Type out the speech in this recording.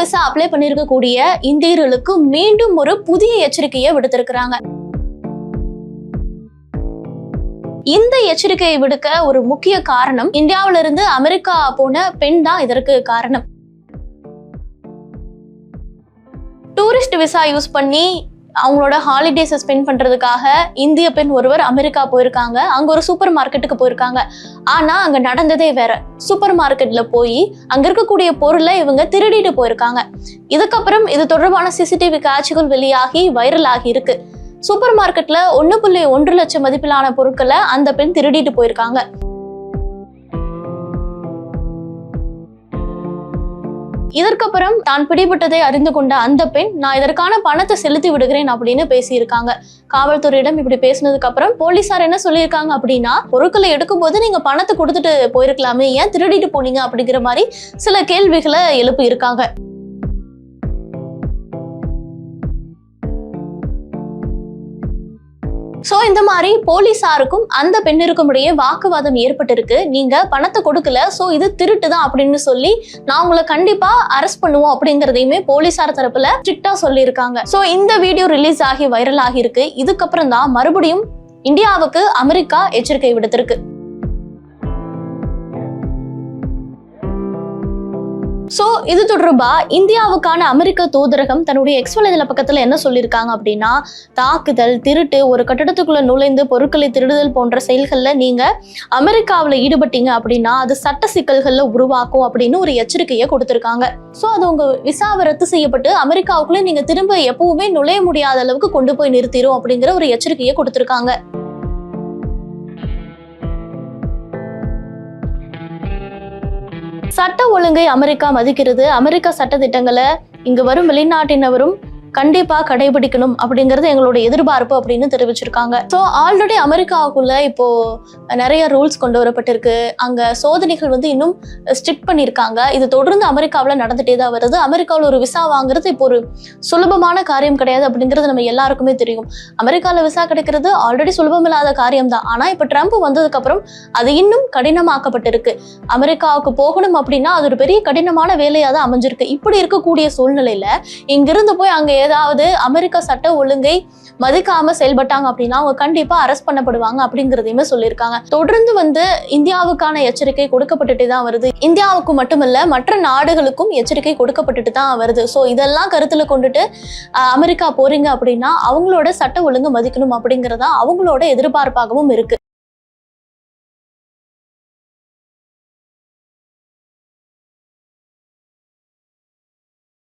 Visa apply பண்ணியிருக்கக்கூடிய இந்தியர்களுக்கு மீண்டும் ஒரு புதிய எச்சரிக்கையை விடுத்திருக்கிறாங்க. இந்த எச்சரிக்கையை விடுக்க ஒரு முக்கிய காரணம் இந்தியாவில இருந்து அமெரிக்கா போன பெண் தான் இதற்கு காரணம். டூரிஸ்ட் விசா யூஸ் பண்ணி அவங்களோட ஹாலிடேஸை ஸ்பெண்ட் பண்ணுறதுக்காக இந்திய பெண் ஒருவர் அமெரிக்கா போயிருக்காங்க. அங்கே ஒரு சூப்பர் மார்க்கெட்டுக்கு போயிருக்காங்க. ஆனால் அங்கே நடந்ததே வேற. சூப்பர் மார்க்கெட்டில் போய் அங்கே இருக்கக்கூடிய பொருளை இவங்க திருடிட்டு போயிருக்காங்க. இதுக்கப்புறம் இது தொடர்பான சிசிடிவி காட்சிகள் வெளியாகி வைரல் ஆகி இருக்கு. சூப்பர் மார்க்கெட்டில் ஒன்று புள்ளி ஒன்று லட்சம் மதிப்பிலான பொருட்களை அந்த பெண் திருடிட்டு போயிருக்காங்க. இதற்கப்புறம் தான் பிடிபட்டதை அறிந்து கொண்ட அந்த பெண் நான் இதற்கான பணத்தை செலுத்தி விடுகிறேன் அப்படின்னு பேசியிருக்காங்க. காவல்துறையிடம் இப்படி பேசினதுக்கு அப்புறம் போலீசார் என்ன சொல்லியிருக்காங்க அப்படின்னா பொருட்களை எடுக்கும் போது நீங்க பணத்தை கொடுத்துட்டு போயிருக்கலாமே ஏன் திருடிட்டு போனீங்க? அப்படிங்கிற மாதிரி சில கேள்விகளை எழுப்பி சோ இந்த மாதிரி போலீசாருக்கும் அந்த பெண்ணிற்கும் இடையே வாக்குவாதம் ஏற்பட்டிருக்கு. நீங்க பணத்தை கொடுக்கல சோ இது திருட்டு தான் அப்படின்னு சொல்லி நான் உங்களை கண்டிப்பா அரெஸ்ட் பண்ணுவோம் அப்படிங்கறதையுமே போலீசார் தரப்புல ஸ்ட்ரிக்டா சொல்லியிருக்காங்க. சோ இந்த வீடியோ ரிலீஸ் ஆகி வைரல் ஆகி இருக்கு இதுக்கப்புறம் தான் மறுபடியும் இந்தியாவுக்கு அமெரிக்கா எச்சரிக்கை விடுத்திருக்கு. சோ இது தொடர்பா இந்தியாவுக்கான அமெரிக்க தூதரகம் தன்னுடைய எக்ஸ் வலைதள பக்கத்துல என்ன சொல்லியிருக்காங்க அப்படின்னா தாக்குதல் திருட்டு ஒரு கட்டடத்துக்குள்ள நுழைந்து பொருட்களை திருடுதல் போன்ற செயல்கள்ல நீங்க அமெரிக்காவில் ஈடுபட்டீங்க அப்படின்னா அது சட்ட சிக்கல்கள்ல உருவாக்கும் அப்படின்னு ஒரு எச்சரிக்கையை கொடுத்திருக்காங்க. சோ அது உங்க விசாவை ரத்து செய்யப்பட்டு அமெரிக்காவுக்குள்ள நீங்க திரும்ப எப்பவுமே நுழைய முடியாத அளவுக்கு கொண்டு போய் நிறுத்திடும் அப்படிங்கிற ஒரு எச்சரிக்கையை கொடுத்திருக்காங்க. சட்ட ஒழுங்கை அமெரிக்கா மதிக்கிறது. அமெரிக்கா சட்ட திட்டங்களை இங்கு வரும் வெளிநாட்டினவரும் கண்டிப்பா கடைபிடிக்கணும் அப்படிங்கிறது எங்களோட எதிர்பார்ப்பு அப்படின்னு தெரிவிச்சிருக்காங்க. ஸோ ஆல்ரெடி அமெரிக்காவுக்குள்ள இப்போ நிறைய ரூல்ஸ் கொண்டு வரப்பட்டிருக்கு. அங்க சோதனைகள் வந்து இன்னும் ஸ்ட்ரிக்ட் பண்ணியிருக்காங்க. இது தொடர்ந்து அமெரிக்காவில் நடந்துட்டே தான் வருது. அமெரிக்காவில் ஒரு விசா வாங்குறது இப்போ ஒரு சுலபமான காரியம் கிடையாது அப்படிங்கிறது நம்ம எல்லாருக்குமே தெரியும். அமெரிக்காவில் விசா கிடைக்கிறது ஆல்ரெடி சுலபமில்லாத காரியம் தான். ஆனால் இப்போ ட்ரம்ப் வந்ததுக்கப்புறம் அது இன்னும் கடினமாக்கப்பட்டிருக்கு. அமெரிக்காவுக்கு போகணும் அப்படின்னா அது ஒரு பெரிய கடினமான வேலையாக தான் அமைஞ்சிருக்கு. இப்படி இருக்கக்கூடிய சூழ்நிலையில் இங்கிருந்து போய் அங்கே ஏதாவது அமெரிக்க சட்ட ஒழுங்கை மதிக்காம செயல்பட்டாங்க அப்படின்னா அவங்க கண்டிப்பா அரெஸ்ட் பண்ணப்படுவாங்க அப்படிங்கிறதையுமே சொல்லியிருக்காங்க. தொடர்ந்து வந்து இந்தியாவுக்கான எச்சரிக்கை கொடுக்கப்பட்டுட்டு தான் வருது. இந்தியாவுக்கு மட்டுமல்ல மற்ற நாடுகளுக்கும் எச்சரிக்கை கொடுக்கப்பட்டுட்டு தான் வருது. ஸோ இதெல்லாம் கருத்தில் கொண்டுட்டு அமெரிக்கா போறீங்க அப்படின்னா அவங்களோட சட்ட ஒழுங்கு மதிக்கணும் அப்படிங்கிறதா அவங்களோட எதிர்பார்ப்பாகவும் இருக்கு.